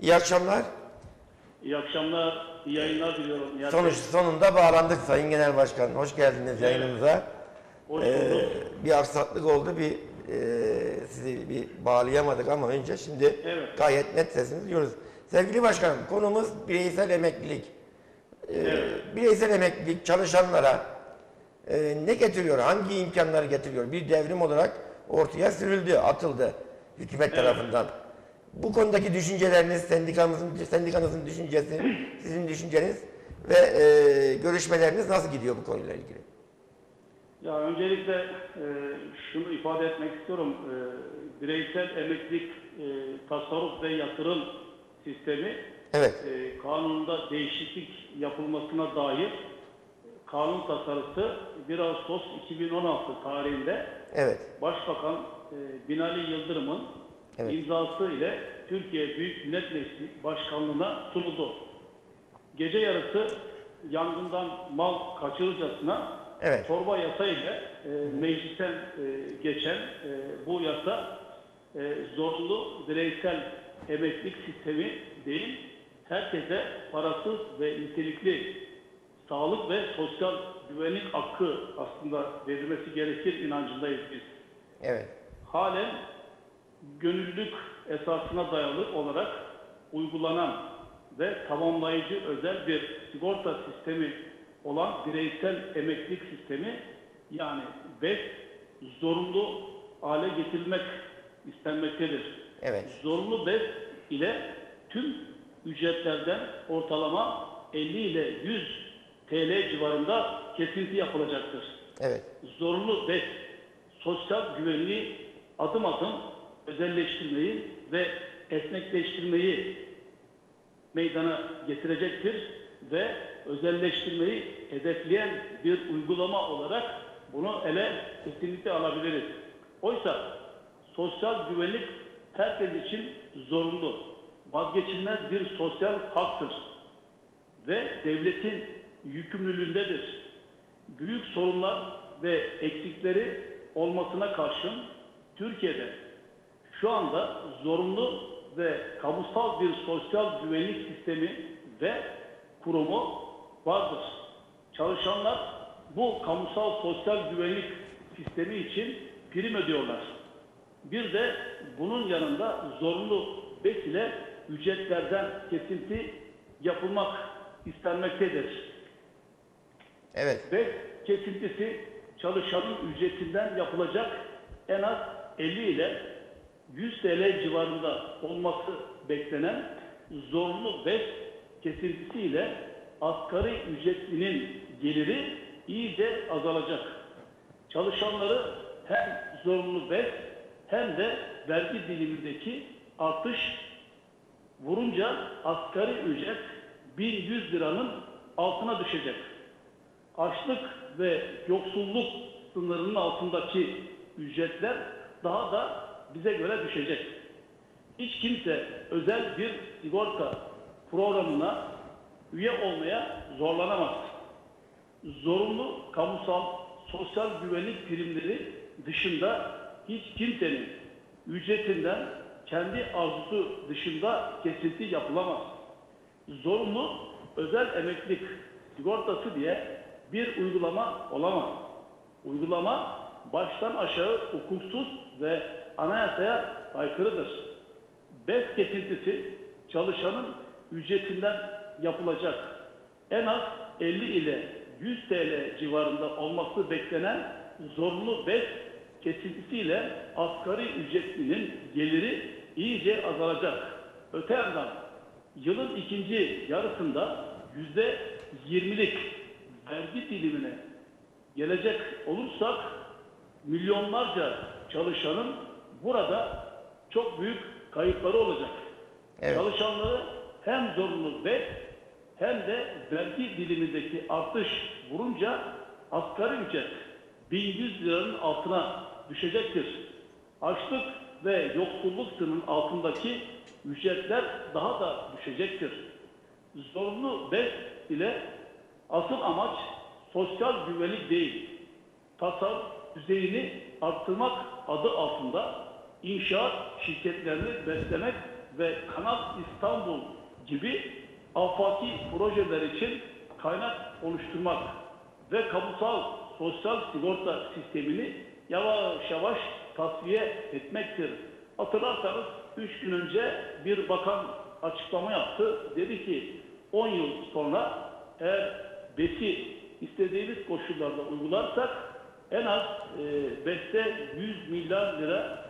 İyi akşamlar. İyi akşamlar, iyi yayınlar diliyorum. Nihat Sonuç, sonunda bağlandık Sayın Genel Başkan. Hoş geldiniz yayınımıza. Hoş Ee, bir aksaklık oldu. Bir e, sizi bir bağlayamadık ama önce şimdi Evet. gayet net sesinizi duyuyoruz. Sevgili Başkanım konumuz bireysel emeklilik. Ee, Bireysel emeklilik çalışanlara e, ne getiriyor? Hangi imkanları getiriyor? Bir devrim olarak ortaya sürüldü, atıldı hükümet tarafından. Bu konudaki düşünceleriniz, sendikamızın, sendikanızın düşüncesi, sizin düşünceniz ve e, görüşmeleriniz nasıl gidiyor bu konuyla ilgili? Ya öncelikle e, şunu ifade etmek istiyorum. E, bireysel emeklilik e, tasarruf ve yatırım sistemi Evet, e, kanununda değişiklik yapılmasına dair kanun tasarısı 1 Ağustos 2016 tarihinde evet, Başbakan e, Binali Yıldırım'ın Evet. imzası ile Türkiye Büyük Millet Meclisi Başkanlığı'na sunuldu. Gece yarısı yangından mal kaçırırcasına Evet. torba yasa ile e, meclisten e, geçen e, bu yasa e, zorunlu bireysel emeklilik sistemi değil, herkese parasız ve nitelikli sağlık ve sosyal güvenlik hakkı aslında verilmesi gerekir inancındayız biz evet, halen gönüllülük esasına dayalı olarak uygulanan ve tamamlayıcı özel bir sigorta sistemi olan bireysel emeklilik sistemi yani BES zorunlu hale getirilmek istenmektedir. evet, Zorunlu BES ile tüm ücretlerden ortalama 50 ile 100 TL civarında kesinti yapılacaktır. Evet, zorunlu ve sosyal güvenliği adım adım özelleştirmeyi ve esnekleştirmeyi meydana getirecektir ve özelleştirmeyi hedefleyen bir uygulama olarak bunu ele kesinlikle alabiliriz. Oysa sosyal güvenlik herkes için zorunlu, vazgeçilmez bir sosyal haktır ve devletin yükümlülüğündedir büyük sorunlar ve eksikleri olmasına karşın Türkiye'de şu anda zorunlu ve kamusal bir sosyal güvenlik sistemi ve kurumu vardır. Çalışanlar bu kamusal sosyal güvenlik sistemi için prim ödüyorlar. Bir de bunun yanında zorunlu BES ile ücretlerden kesinti yapılmak istenmektedir. evet, ve kesintisi çalışanın ücretinden yapılacak en az 50 ile 100 TL civarında olması beklenen zorunlu BES kesintisiyle asgari ücretlinin geliri iyice azalacak. Çalışanları hem zorunlu BES hem de vergi dilimindeki artış vurunca asgari ücret 1100 liranın altına düşecek açlık ve yoksulluk sınırının altındaki ücretler daha da bize göre düşecek. Hiç kimse özel bir sigorta programına üye olmaya zorlanamaz. Zorunlu kamusal sosyal güvenlik primleri dışında hiç kimsenin ücretinden kendi arzusu dışında kesinti yapılamaz zorunlu özel emeklilik sigortası diye bir uygulama olamaz. Uygulama baştan aşağı hukuksuz ve anayasaya aykırıdır. BES kesintisi çalışanın ücretinden yapılacak. En az 50 ile 100 TL civarında olması beklenen zorunlu BES kesintisiyle asgari ücretlinin geliri iyice azalacak. Öte yandan yılın ikinci yarısında yüzde yirmilik vergi dilimine gelecek olursak milyonlarca çalışanın burada çok büyük kayıpları olacak. Evet. Çalışanları hem zorunlu ve hem de vergi dilimindeki artış vurunca asgari ücret 1100 liranın altına düşecektir. Açlık ve yoksulluk sınırının altındaki ücretler daha da düşecektir. Zorunlu BES ile asıl amaç sosyal güvenlik değil, tasarruf düzeyini arttırmak adı altında inşaat şirketlerini beslemek ve Kanal İstanbul gibi afaki projeler için kaynak oluşturmak ve kamusal sosyal sigorta sistemini yavaş yavaş tasfiye etmektir. Hatırlarsanız 3 gün önce bir bakan açıklama yaptı. Dedi ki 10 yıl sonra eğer BES'i istediğimiz koşullarda uygularsak en az e, BES'te 100 milyar lira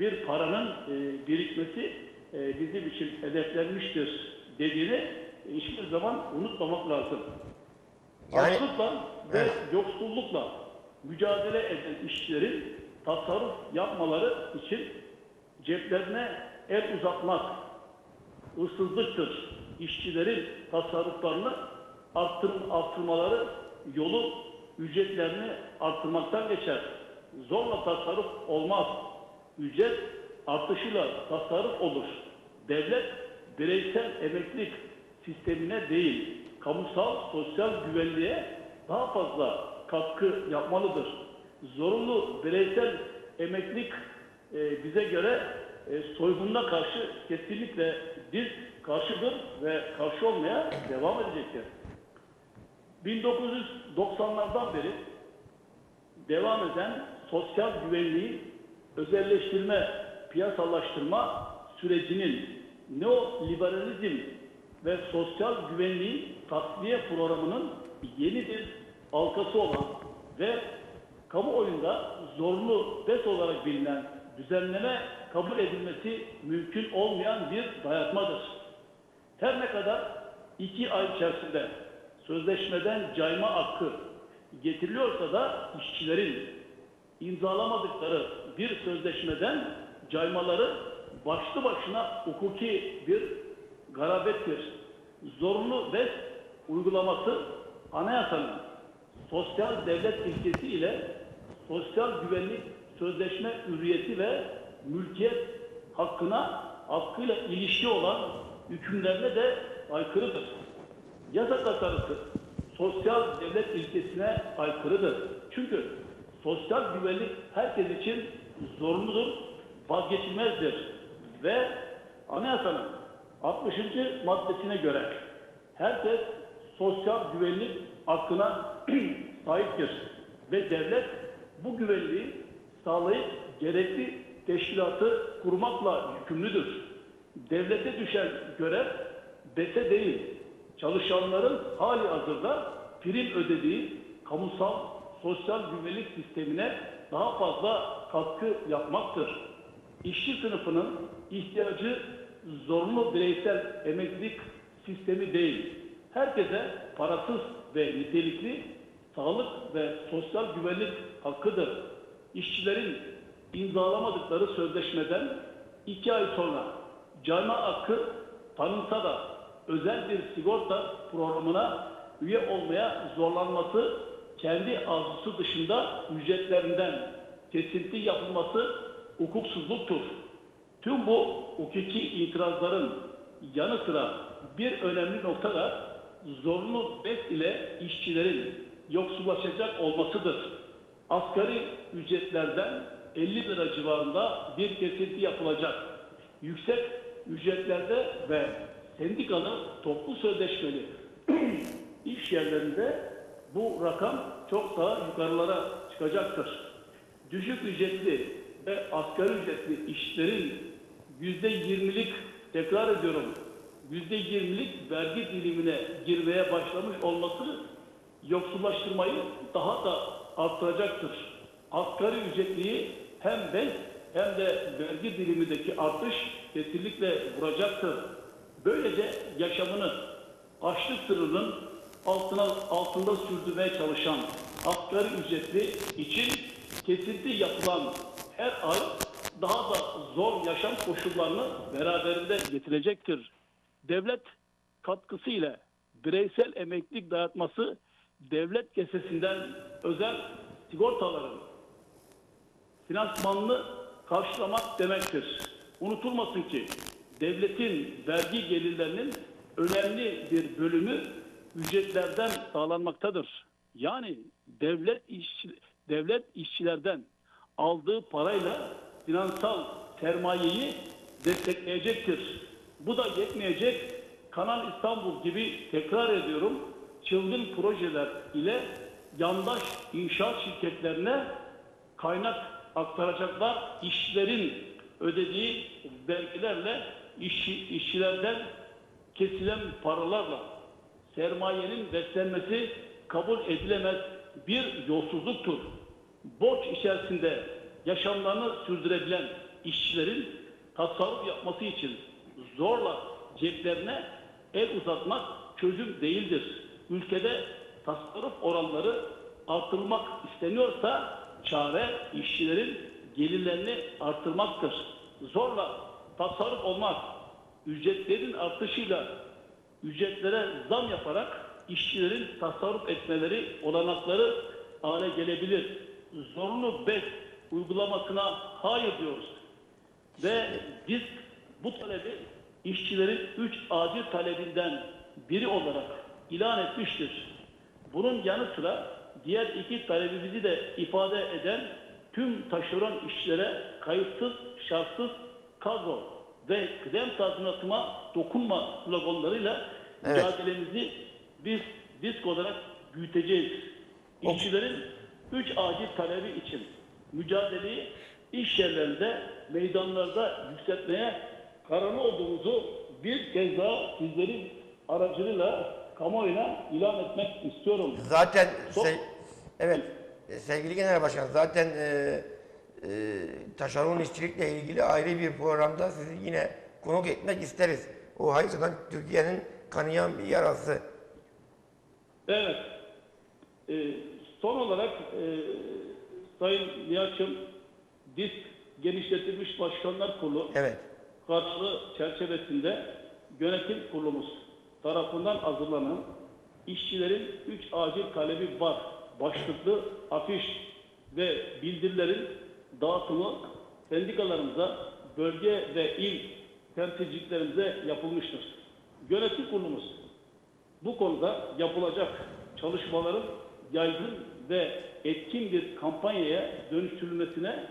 bir paranın e, birikmesi e, bizim için hedeflenmiştir dediğini hiçbir zaman unutmamak lazım. Yani- Açlıkla ve yoksullukla mücadele eden işçilerin tasarruf yapmaları için ceplerine el uzatmak hırsızlıktır. İşçilerin tasarruflarını arttır, arttırmaları yolu ücretlerini arttırmaktan geçer. Zorla tasarruf olmaz. Ücret artışıyla tasarruf olur. Devlet bireysel emeklilik sistemine değil, kamusal sosyal güvenliğe daha fazla katkı yapmalıdır. Zorunlu bireysel emeklilik e, bize göre e, soygununa karşı kesinlikle biz karşıdır ve karşı olmaya devam edecektir. 1990'lardan beri devam eden sosyal güvenliği özelleştirme, piyasalaştırma sürecinin neoliberalizm ve sosyal güvenliği tasfiye programının yeni bir halkası olan ve kamuoyunda zorunlu BES olarak bilinen düzenleme kabul edilmesi mümkün olmayan bir dayatmadır. Her ne kadar iki ay içerisinde sözleşmeden cayma hakkı getiriliyorsa da işçilerin imzalamadıkları bir sözleşmeden caymaları başlı başına hukuki bir garabettir. Zorunlu BES uygulaması anayasanın sosyal devlet ilkesi ile sosyal güvenlik sözleşme hürriyeti ve mülkiyet hakkına hakkıyla ilişki olan hükümlerine de aykırıdır. Yasa tasarısı sosyal devlet ilkesine aykırıdır. Çünkü sosyal güvenlik herkes için zorunludur, vazgeçilmezdir. Ve anayasanın 60. maddesine göre herkes sosyal güvenlik hakkına sahiptir. Ve devlet bu güvenliği sağlayıp gerekli teşkilatı kurmakla yükümlüdür. Devlete düşen görev BES'e değil, çalışanların hali hazırda prim ödediği kamusal sosyal güvenlik sistemine daha fazla katkı yapmaktır. İşçi sınıfının ihtiyacı zorunlu bireysel emeklilik sistemi değil, herkese parasız ve nitelikli sağlık ve sosyal güvenlik hakkıdır. İşçilerin imzalamadıkları sözleşmeden iki ay sonra cayma hakkı tanınsa da özel bir sigorta programına üye olmaya zorlanması kendi arzusu dışında ücretlerinden kesinti yapılması hukuksuzluktur. Tüm bu hukuki itirazların yanı sıra bir önemli nokta da zorunlu BES ile işçilerin yoksullaşacak olmasıdır. Asgari ücretlerden 50 lira civarında bir kesinti yapılacak. Yüksek ücretlerde ve sendikalı toplu sözleşmeli iş yerlerinde bu rakam çok daha yukarılara çıkacaktır. Düşük ücretli ve asgari ücretli işlerin yüzde yirmilik tekrar ediyorum yüzde yirmilik vergi dilimine girmeye başlamış olması yoksullaştırmayı daha da arttıracaktır. Asgari ücretliyi hem BES hem de vergi dilimindeki artış kesinlikle vuracaktır. Böylece yaşamını açlık sınırının altına, altında sürdürmeye çalışan asgari ücretli için kesinti yapılan her ay daha da zor yaşam koşullarını beraberinde getirecektir. Devlet katkısı ile bireysel emeklilik dayatması devlet kesesinden özel sigortaların finansmanını karşılamak demektir. Unutulmasın ki devletin vergi gelirlerinin önemli bir bölümü ücretlerden sağlanmaktadır. Yani devlet işçi, devlet işçilerden aldığı parayla finansal sermayeyi destekleyecektir. Bu da yetmeyecek. Kanal İstanbul gibi tekrar ediyorum çılgın projeler ile yandaş inşaat şirketlerine kaynak aktaracaklar. İşçilerin ödediği vergilerle işçi, işçilerden kesilen paralarla sermayenin beslenmesi kabul edilemez bir yolsuzluktur. Borç içerisinde yaşamlarını sürdürebilen işçilerin tasarruf yapması için zorla ceplerine el uzatmak çözüm değildir. Ülkede tasarruf oranları artırılmak isteniyorsa çare işçilerin gelirlerini artırmaktır. Zorla tasarruf olmaz. Ücretlerin artışıyla ücretlere zam yaparak işçilerin tasarruf etmeleri olanakları hale gelebilir. Zorunlu BES uygulamasına hayır diyoruz. Ve biz bu talebi işçilerin üç acil talebinden biri olarak ilan etmiştir. Bunun yanı sıra diğer iki talebimizi de ifade eden tüm taşeron işçilere kayıtsız, şartsız kadro ve kıdem tazminatıma dokunma sloganlarıyla Evet. mücadelemizi biz disk olarak büyüteceğiz. İşçilerin üç acil talebi için mücadeleyi iş yerlerinde, meydanlarda yükseltmeye kararlı olduğumuzu bir kez daha sizlerin aracılığıyla kamuoyuna ilan etmek istiyorum. Zaten Son- se- evet sevgili Genel Başkan zaten e, e, taşeron işçilikle ilgili ayrı bir programda sizi yine konuk etmek isteriz. O hakikaten Türkiye'nin kanayan bir yarası. Evet. Ee, son olarak e, Sayın Nihat'cığım DİSK Genişletilmiş Başkanlar Kurulu Evet. kararı çerçevesinde yönetim kurulumuz tarafından hazırlanan işçilerin 3 acil talebi var başlıklı afiş ve bildirilerin dağıtımı sendikalarımıza, bölge ve il temsilciliklerimize yapılmıştır. Yönetim kurulumuz bu konuda yapılacak çalışmaların yaygın ve etkin bir kampanyaya dönüştürülmesine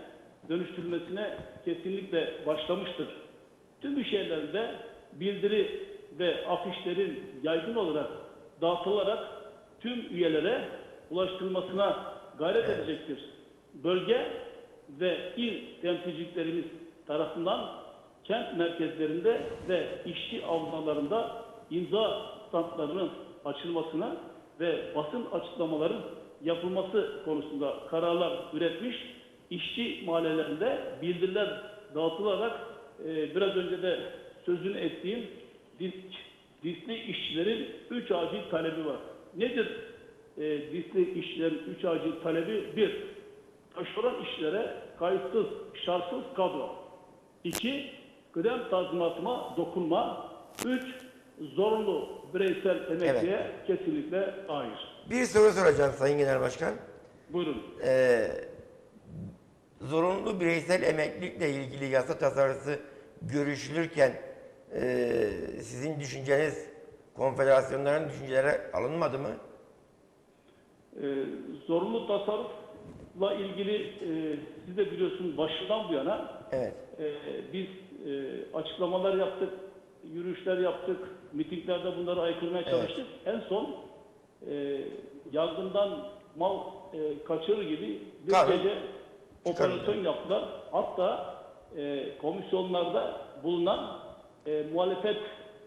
dönüştürülmesine kesinlikle başlamıştır. Tüm iş yerlerinde bildiri ve afişlerin yaygın olarak dağıtılarak tüm üyelere ulaştırılmasına gayret edecektir. Bölge ve il temsilciliklerimiz tarafından kent merkezlerinde ve işçi avlularında imza standlarının açılmasına ve basın açıklamaların yapılması konusunda kararlar üretmiş. İşçi mahallelerinde bildiriler dağıtılarak e, biraz önce de sözünü ettiğim disk, diskli işçilerin 3 acil talebi var. Nedir e, diskli işçilerin 3 acil talebi? 1. Taşeron işçilere kayıtsız, şartsız kadro. 2. Kıdem tazminatıma dokunma. 3. Zorunlu bireysel emekliye kesinlikle hayır. Bir soru soracağım Sayın Genel Başkan. Buyurun. Ee, zorunlu bireysel emeklilikle ilgili yasa tasarısı görüşülürken e, sizin düşünceniz konfederasyonların düşünceleri alınmadı mı? Ee, zorunlu tasarrufla ilgili e, siz de biliyorsunuz başından bu yana Evet. e, biz e, açıklamalar yaptık, yürüyüşler yaptık, mitinglerde bunları aykırmaya çalıştık. En son e, yangından mal e, kaçırır gibi bir Tabii. gece operasyon yaptılar. Hatta e, komisyonlarda bulunan e, muhalefet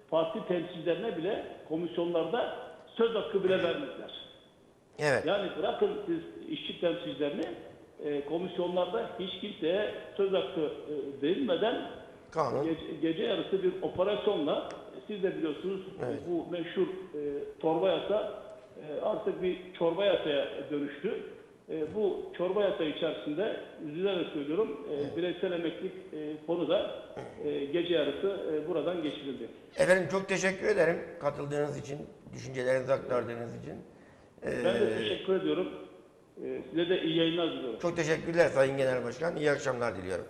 parti temsilcilerine bile komisyonlarda söz hakkı bile vermediler. Evet. Yani bırakın siz işçi temsilcilerini e, komisyonlarda hiç kimseye söz hakkı e, verilmeden Kanun. gece, gece yarısı bir operasyonla siz de biliyorsunuz Evet. bu meşhur e, torba yasa e, artık bir çorba yasaya dönüştü. E, bu çorba yasa içerisinde üzülerek söylüyorum e, bireysel emeklilik e, konu da e, gece yarısı e, buradan geçirildi. Efendim çok teşekkür ederim katıldığınız için, düşüncelerinizi aktardığınız için. Ee, Ben de teşekkür ediyorum. E, size de iyi yayınlar diliyorum. çok teşekkürler Sayın Genel Başkan. İyi akşamlar diliyorum.